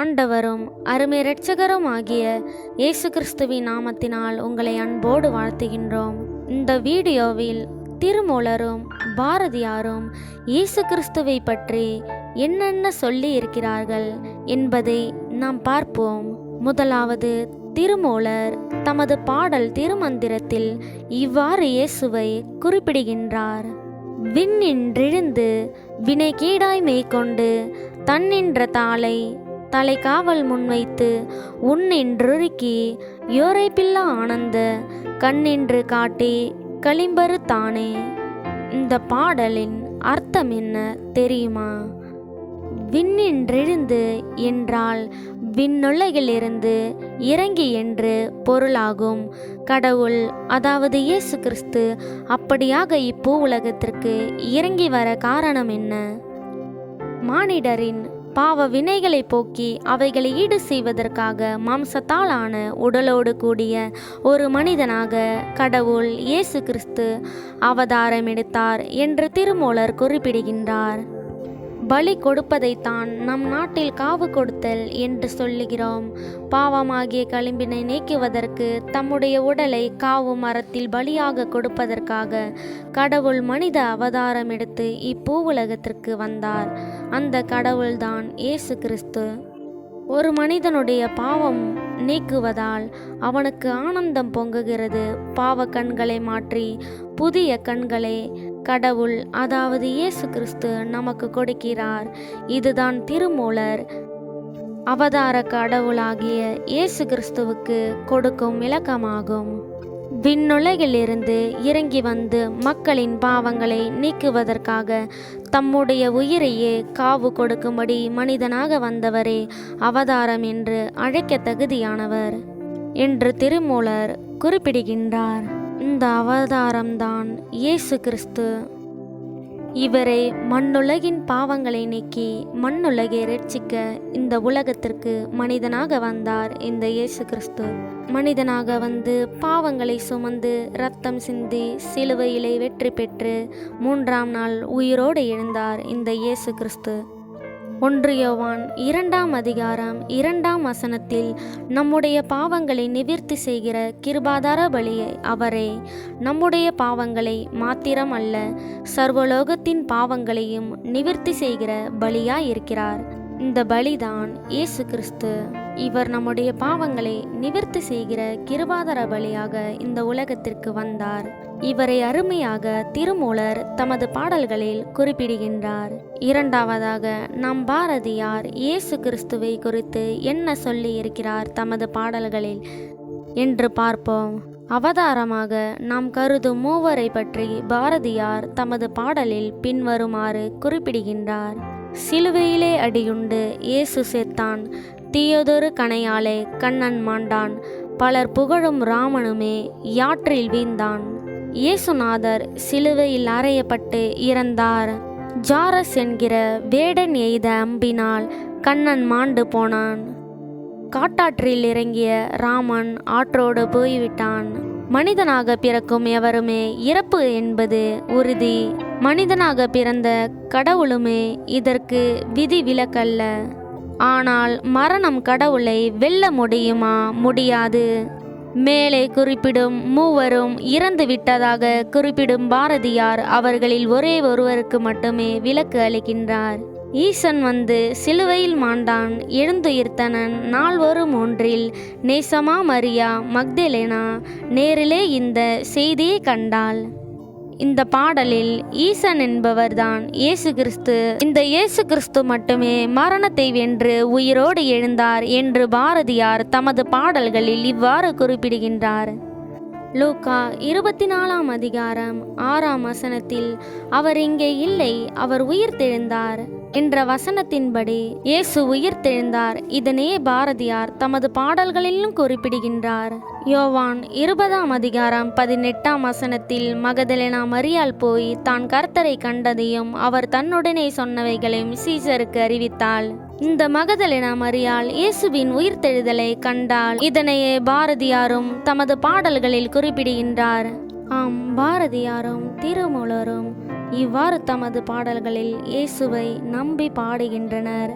ஆண்டவரும் அருமை இரட்சகரும் ஆகிய இயேசு கிறிஸ்துவின் நாமத்தினால் உங்களை அன்போடு வாழ்த்துகின்றோம். இந்த வீடியோவில் திருமூலரும் பாரதியாரும் இயேசு கிறிஸ்துவை பற்றி என்னென்ன சொல்லி இருக்கிறார்கள் என்பதை நாம் பார்ப்போம். முதலாவது திருமூலர் தமது பாடல் திருமந்திரத்தில் இவ்வாறு இயேசுவை குறிப்பிடுகின்றார். விண்ணின்றெழுந்து வினை கீடாய் மேற்கொண்டு தன்னின்ற தாளை தலை காவல் முன்வைத்து உன்னின்றொருக்கி யோரைப்பில்லா ஆனந்த கண்ணின்று காட்டி களிம்பரு தானே. இந்த பாடலின் அர்த்தம் என்ன தெரியுமா? விண்ணின்றெழுந்து என்றால் விண்ணுலகிலிருந்து இறங்கி என்று பொருளாகும். கடவுள் அதாவது இயேசு கிறிஸ்து அப்படியாக இப்பூ உலகத்திற்கு இறங்கி வர காரணம் என்ன? மானிடரின் பாவ வினைகளை போக்கி அவைகளை ஈடு செய்வதற்காக மாம்சத்தால் ஆன உடலோடு கூடிய ஒரு மனிதனாக கடவுள் இயேசு கிறிஸ்து அவதாரம் எடுத்தார் என்று திருமூலர் குறிப்பிடுகின்றார். பலி கொடுப்பதைத்தான் நம் நாட்டில் காவு கொடுத்தல் என்று சொல்லுகிறோம். பாவமாகிய களிம்பினை நீக்குவதற்கு தம்முடைய உடலை காவு மரத்தில் பலியாக கொடுப்பதற்காக கடவுள் மனித அவதாரம் எடுத்து இப்பூவுலகத்திற்கு வந்தார். அந்த கடவுள்தான் இயேசு கிறிஸ்து. ஒரு மனிதனுடைய பாவம் நீக்குவதால் அவனுக்கு ஆனந்தம் பொங்குகிறது. பாவ கண்களை மாற்றி புதிய கண்களை கடவுள் அதாவது இயேசு கிறிஸ்து நமக்கு கொடுக்கிறார். இதுதான் திருமூலர். அவதார கடவுளாகிய இயேசு கிறிஸ்துவுக்கு கொடுக்கும் விளக்கமாகும். விண்ணுலகிலிருந்து இறங்கி வந்து மக்களின் பாவங்களை நீக்குவதற்காக தம்முடைய உயிரையே காவு கொடுக்கும்படி மனிதனாக வந்தவரே அவதாரம் என்று அழைக்க தகுதியானவர் என்று திருமூலர் குறிப்பிடுகின்றார். இந்த அவதாரம்தான் இயேசு கிறிஸ்து. இவரை மண்ணுலகின் பாவங்களை நீக்கி மண்ணுலகை ரட்சிக்க இந்த உலகத்திற்கு மனிதனாக வந்தார் இந்த இயேசு கிறிஸ்து. மனிதனாக வந்து பாவங்களை சுமந்து ரத்தம் சிந்தி சிலுவையிலே வெற்றி பெற்று மூன்றாம் நாள் உயிரோடு எழுந்தார் இந்த இயேசு கிறிஸ்து. ஒன்று யோவான் இரண்டாம் அதிகாரம் இரண்டாம் வசனத்தில் நம்முடைய பாவங்களை நிவிர்த்தி செய்கிற கிருபாதார பலியை அவரே. நம்முடைய பாவங்களை மாத்திரம் அல்ல சர்வலோகத்தின் பாவங்களையும் நிவிர்த்தி செய்கிற பலியாய் இருக்கிறார் இந்த பலிதான் இயேசு கிறிஸ்து. இவர் நம்முடைய பாவங்களை நிவர்த்தி செய்கிற கிருபாதர பலியாக இந்த உலகத்திற்கு வந்தார். இவரை அருமையாக திருமூலர் தமது பாடல்களில் குறிப்பிடுகின்றார். இரண்டாவதாக நாம் பாரதியார் இயேசு கிறிஸ்துவை குறித்து என்ன சொல்லி இருக்கிறார் தமது பாடல்களில்? என்று பார்ப்போம். அவதாரமாக நாம் கருதும் மூவரை பற்றி பாரதியார் தமது பாடலில் பின்வருமாறு குறிப்பிடுகின்றார். சிலுவையிலே அடியுண்டு இயேசு செத்தான் தீயதொரு கணையாலே கண்ணன் மாண்டான். பலர் புகழும் ராமனுமே யாற்றில் வீழ்ந்தான். இயேசுநாதர் சிலுவையில் அறையப்பட்டு இறந்தார். ஜாரஸ் என்கிற வேடன் எய்த அம்பினால் கண்ணன் மாண்டு போனான். காட்டாற்றில் இறங்கிய ராமன் ஆற்றோடு போய்விட்டான். மனிதனாக பிறக்கும் எவருமே இறப்பு என்பது உறுதி. மனிதனாக பிறந்த கடவுளுமே இதற்கு விதி விலக்கல்ல. ஆனால் மரணம் கடவுளை வெல்ல முடியுமா? முடியாது. மேலே குறிப்பிடும் மூவரும் இறந்து விட்டதாக குறிப்பிடும் பாரதியார் அவர்களில் ஒரே ஒருவருக்கு மட்டுமே விலக்கு அளிக்கின்றார். ஈசன் வந்து சிலுவையில் மாண்டான். எழுந்துயிர்த்தனன் நால்வரும் ஒன்றில் நேசமா மரியா மக்தேலேனா நேரிலே இந்த செய்தியை கண்டாள். இந்த பாடலில் ஈசன் என்பவர்தான் இயேசு கிறிஸ்து. இந்த இயேசு கிறிஸ்து மட்டுமே மரணத்தை வென்று உயிரோடு எழுந்தார் என்று பாரதியார் தமது பாடல்களில் இவ்வாறு குறிப்பிடுகின்றார். லூக்கா இருபத்தி நாலாம் அதிகாரம் ஆறாம் வசனத்தில் அவர் இங்கே இல்லை அவர் உயிர்த்தெழுந்தார். என்ற வசனத்தின்படி இயேசு உயிர்த்தெழுந்தார் இதனே பாரதியார் தமது பாடல்களிலும் குறிப்பிடுகின்றார். யோவான் இருபதாம் அதிகாரம் பதினெட்டாம் வசனத்தில் மகதலினா மரியால் போய் தான் கர்த்தரை கண்டதையும் அவர் தன்னுடனே சொன்னவைகளையும் சீசருக்கு அறிவித்தாள். இந்த மகதலினா மரியால் இயேசுவின் உயிர்த்தெழுதலை கண்டால் இதனையே பாரதியாரும் தமது பாடல்களில் குறிப்பிடுகின்றார். ஆம் பாரதியாரும் திருமூலரும் இவ்வாறு தமது பாடல்களில் இயேசுவை நம்பி பாடுகின்றனர்.